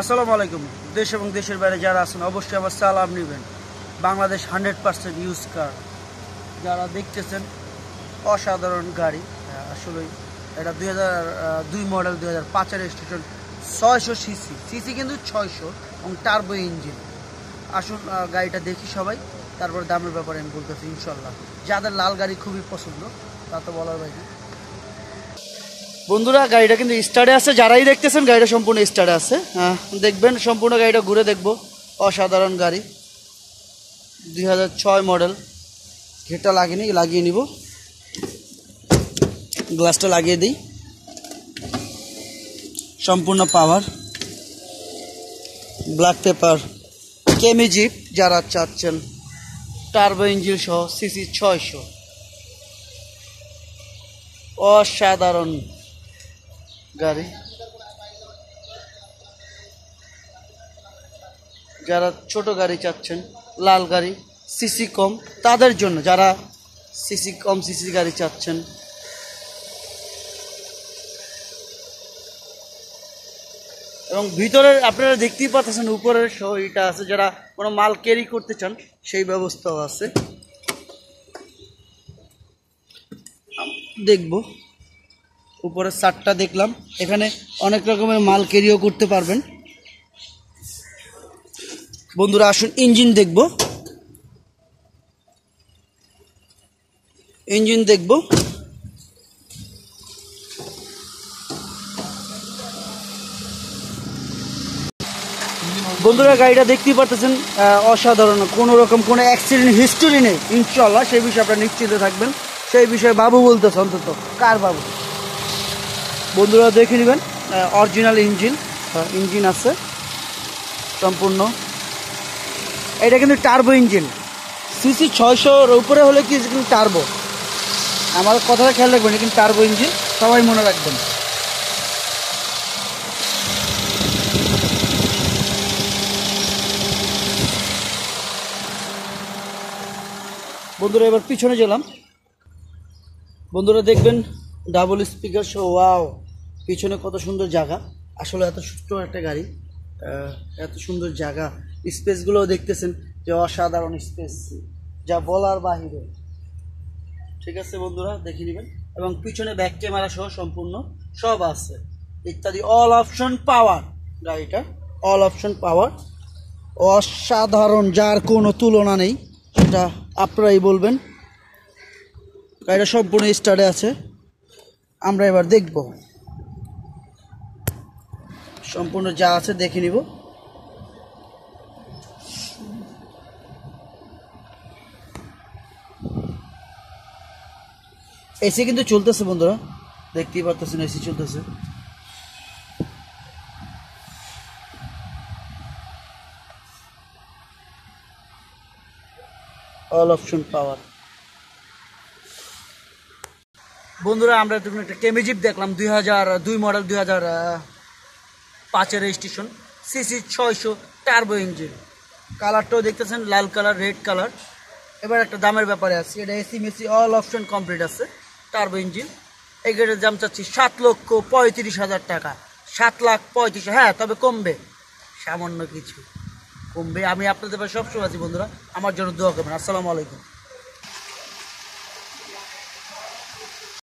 আসসালামু আলাইকুম। দেশ এবং দেশের বাইরে যারা আছেন অবশ্যই আমার সালাম নেবেন। Bangladesh hundred percent use car যারা দেখতেছেন অসাধারণ গাড়ি। আহ, আসলে এটা দুই হাজার দুই মডেল দুই হাজার পাঁচের স্টেশন ছয়শো সিসি সিসি কিন্তু ছয়শো এবং টার্বো ইঞ্জিন আসুন গাড়িটা দেখি সবাই। তারপর দামের ব্যাপারে আমি বলতেছি ইনশাল্লাহ যাদের লাল গাড়ি খুবই পছন্দ তা তো বলার বাইরে। বন্ধুরা, গাড়িটা কিন্তু স্টার্টে আছে। যারাই দেখতেছেন, গাড়িটা সম্পূর্ণ স্টার্টে আছে। হ্যাঁ দেখবেন, সম্পূর্ণ গাড়িটা ঘুরে দেখব। অসাধারণ গাড়ি। দুই হাজার ছয় মডেল। ঘেটা লাগেনি লাগিয়ে নিব। গ্লাসটা লাগিয়ে দিই। সম্পূর্ণ পাওয়ার। Black paper. কেমি জিপ, যারা চাচ্ছেন। টার্বো ইঞ্জিন সহ সিসি ছয়শো। অসাধারণ গাড়ি। যারা ছোট গাড়ি চাচ্ছেন, লাল গাড়ি সিসি কম, তাদের জন্য যারা সিসি কম সিসি গাড়ি চাচ্ছেন, এবং ভিতরের আপনারা দেখতেই পাচ্ছেন, উপরের শরীরটা আছে, যারা কোনো মাল ক্যারি করতে চান, সেই ব্যবস্থাও আছে। দেখব। উপরের সারটা দেখলাম। এখানে অনেক রকমের মাল ক্যারিও করতে পারবেন। বন্ধুরা, আসুন ইঞ্জিন দেখব। ইঞ্জিন দেখব। বন্ধুরা, গাড়িটা দেখতেই পারতেছেন অসাধারণ। কোনো রকম কোনো অ্যাক্সিডেন্ট হিস্টোরি নেই। ইনশাল্লাহ সেই বিষয়ে আপনারা নিশ্চিত থাকবেন। সেই বিষয়ে বাবু বলতেছে অন্তত। কার বাবু? বন্ধুরা দেখে নেবেন অরিজিনাল ইঞ্জিন ইঞ্জিন আছে, সম্পূর্ণ। এটা কিন্তু টার্বো ইঞ্জিন সিসি ছয়শোর উপরে হলে কি কিন্তু টার্বো আমার কথাটা খেয়াল রাখবেন কিন্তু টার্বো ইঞ্জিন সবাই মনে রাখবেন। বন্ধুরা, এবার পিছনে গেলাম। বন্ধুরা দেখবেন ডাবল স্পিকার শো ওয়াও পিছনে কত সুন্দর জায়গা। আসলে এত ছোট্ট একটা গাড়ি এত সুন্দর জায়গা। স্পেসগুলোও দেখতেছেন যে অসাধারণ স্পেস, যা বলার বাহিরে। ঠিক আছে বন্ধুরা, দেখে নেবেন। এবং পিছনে ব্যাক ক্যামেরা সহ সম্পূর্ণ সব আছে। ইত্যাদি অল অপশন পাওয়ার গাড়িটা অল অপশন পাওয়ার অসাধারণ, যার কোনো তুলনা নেই, সেটা আপনারাই বলবেন। গাড়িটা সম্পূর্ণ স্টার্টে আছে। আমরা এবার দেখব। সম্পূর্ণ যা আছে দেখে নিব। এসি কিন্তু চলতেছে বন্ধুরা, দেখতেই পারতেছেন এসি চলতেছে। অল অপশন পাওয়ার বন্ধুরা, আমরা একটা কেমিজিপ দেখলাম, দুই হাজার, দুই মডেল দুই হাজার পাঁচের রেজিস্ট্রেশন সিসি ছয়শো টার্বো ইঞ্জিন কালারটাও দেখতেছেন, লাল কালার রেড কালার এবার একটা দামের ব্যাপারে আছে এটা এসি মেসি অল অপশন কমপ্লিট আছে টার্বো ইঞ্জিন এই দাম চাচ্ছি সাত লক্ষ পঁয়ত্রিশ হাজার টাকা। সাত লাখ পঁয়ত্রিশ হ্যাঁ তবে কমবে। সামান্য কিছু। কমবে। আমি আপনাদের সবসময় আছি বন্ধুরা। আমার জন্য দোয়া করবেন। আসসালামু আলাইকুম।